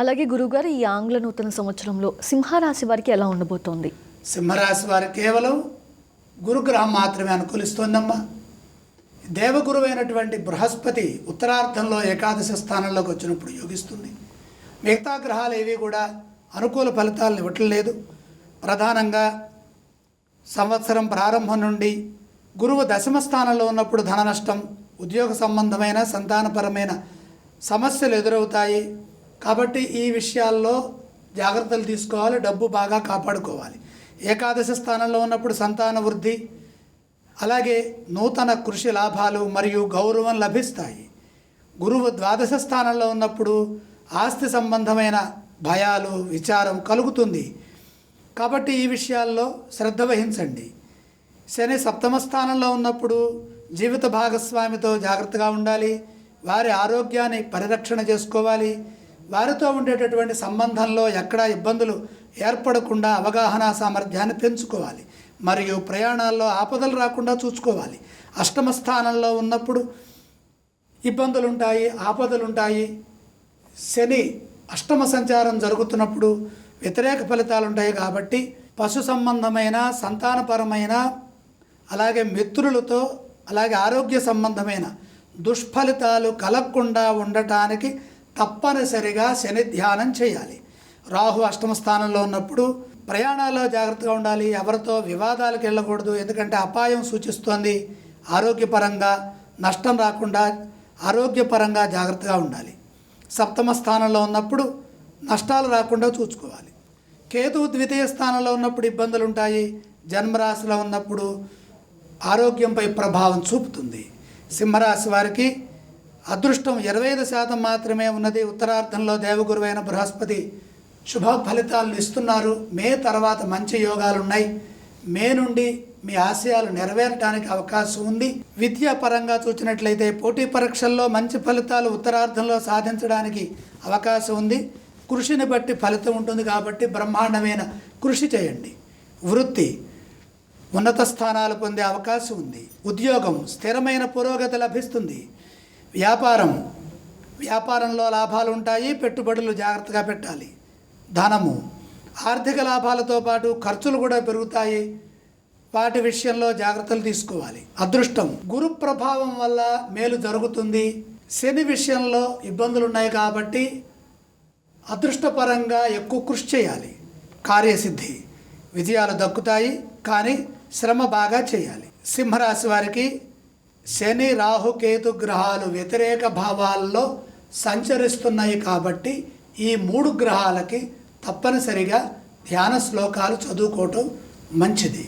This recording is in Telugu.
అలాగే గురుగారు ఈ ఆంగ్ల నూతన సంవత్సరంలో సింహరాశి వారికి ఎలా ఉండబోతోంది? సింహరాశి వారు కేవలం గురుగ్రహం మాత్రమే అనుకూలిస్తోందమ్మా. దేవగురువైనటువంటి బృహస్పతి ఉత్తరార్థంలో ఏకాదశ స్థానంలోకి వచ్చినప్పుడు యోగిస్తుంది. మిగతా గ్రహాలు ఏవి కూడా అనుకూల ఫలితాలను ఇవ్వట్లేదు. ప్రధానంగా సంవత్సరం ప్రారంభం నుండి గురువు దశమ స్థానంలో ఉన్నప్పుడు ధన నష్టం ఉద్యోగ సంబంధమైన సంతానపరమైన సమస్యలు ఎదురవుతాయి. కాబట్టి ఈ విషయాల్లో జాగ్రత్తలు తీసుకోవాలి డబ్బు బాగా కాపాడుకోవాలి. ఏకాదశ స్థానంలో ఉన్నప్పుడు సంతాన వృద్ధి అలాగే నూతన కృషి లాభాలు మరియు గౌరవం లభిస్తాయి. గురువు ద్వాదశ స్థానంలో ఉన్నప్పుడు ఆస్తి సంబంధమైన భయాలు విచారం కలుగుతుంది. కాబట్టి ఈ విషయాల్లో శ్రద్ధ వహించండి. శని సప్తమ స్థానంలో ఉన్నప్పుడు జీవిత భాగస్వామితో జాగ్రత్తగా ఉండాలి. వారి ఆరోగ్యాన్ని పరిరక్షణ చేసుకోవాలి. వారితో ఉండేటటువంటి సంబంధంలో ఎక్కడా ఇబ్బందులు ఏర్పడకుండా అవగాహన సామర్థ్యాన్ని పెంచుకోవాలి. మరియు ప్రయాణాల్లో ఆపదలు రాకుండా చూసుకోవాలి. అష్టమ స్థానంలో ఉన్నప్పుడు ఇబ్బందులుంటాయి ఆపదలుంటాయి. శని అష్టమ సంచారం జరుగుతున్నప్పుడు వ్యతిరేక ఫలితాలు ఉంటాయి కాబట్టి పశు సంబంధమైన సంతానపరమైన అలాగే మిత్రులతో అలాగే ఆరోగ్య సంబంధమైన దుష్ఫలితాలు కలగకుండా ఉండటానికి తప్పనిసరిగా శని ధ్యానం చేయాలి. రాహు అష్టమ స్థానంలో ఉన్నప్పుడు ప్రయాణాల్లో జాగ్రత్తగా ఉండాలి. ఎవరితో వివాదాలకు వెళ్ళకూడదు. ఎందుకంటే అపాయం సూచిస్తోంది. ఆరోగ్యపరంగా నష్టం రాకుండా ఆరోగ్యపరంగా జాగ్రత్తగా ఉండాలి. సప్తమ స్థానంలో ఉన్నప్పుడు నష్టాలు రాకుండా చూసుకోవాలి. కేతు ద్వితీయ స్థానంలో ఉన్నప్పుడు ఇబ్బందులు ఉంటాయి. జన్మరాశిలో ఉన్నప్పుడు ఆరోగ్యంపై ప్రభావం చూపుతుంది. సింహరాశి వారికి అదృష్టం ఇరవై ఐదు శాతం మాత్రమే ఉన్నది. ఉత్తరార్థంలో దేవగురువైన బృహస్పతి శుభ ఫలితాలను ఇస్తున్నారు. మే తర్వాత మంచి యోగాలున్నాయి. మే నుండి మీ ఆశయాలు నెరవేరడానికి అవకాశం ఉంది. విద్యాపరంగా చూసినట్లయితే పోటీ పరీక్షల్లో మంచి ఫలితాలు ఉత్తరార్థంలో సాధించడానికి అవకాశం ఉంది. కృషిని బట్టి ఫలితం ఉంటుంది కాబట్టి బ్రహ్మాండమైన కృషి చేయండి. వృత్తి ఉన్నత స్థానాలు పొందే అవకాశం ఉంది. ఉద్యోగం స్థిరమైన పురోగతి లభిస్తుంది. వ్యాపారం. వ్యాపారంలో లాభాలు ఉంటాయి పెట్టుబడులు జాగ్రత్తగా పెట్టాలి. ధనము. ఆర్థిక లాభాలతో పాటు ఖర్చులు కూడా పెరుగుతాయి. వాటి విషయంలో జాగ్రత్తలు తీసుకోవాలి. అదృష్టం. గురు ప్రభావం వల్ల మేలు జరుగుతుంది. శని విషయంలో ఇబ్బందులు ఉన్నాయి కాబట్టి అదృష్టపరంగా ఎక్కువ కృషి చేయాలి. కార్యసిద్ధి. విజయాలు దక్కుతాయి కానీ శ్రమ బాగా చేయాలి. సింహరాశి వారికి శని రాహుకేతు గ్రహాలు వ్యతిరేక భావాల్లో సంచరిస్తున్నాయి కాబట్టి ఈ మూడు గ్రహాలకి తప్పనిసరిగా ధ్యాన శ్లోకాలు చదువుకోవటం మంచిది.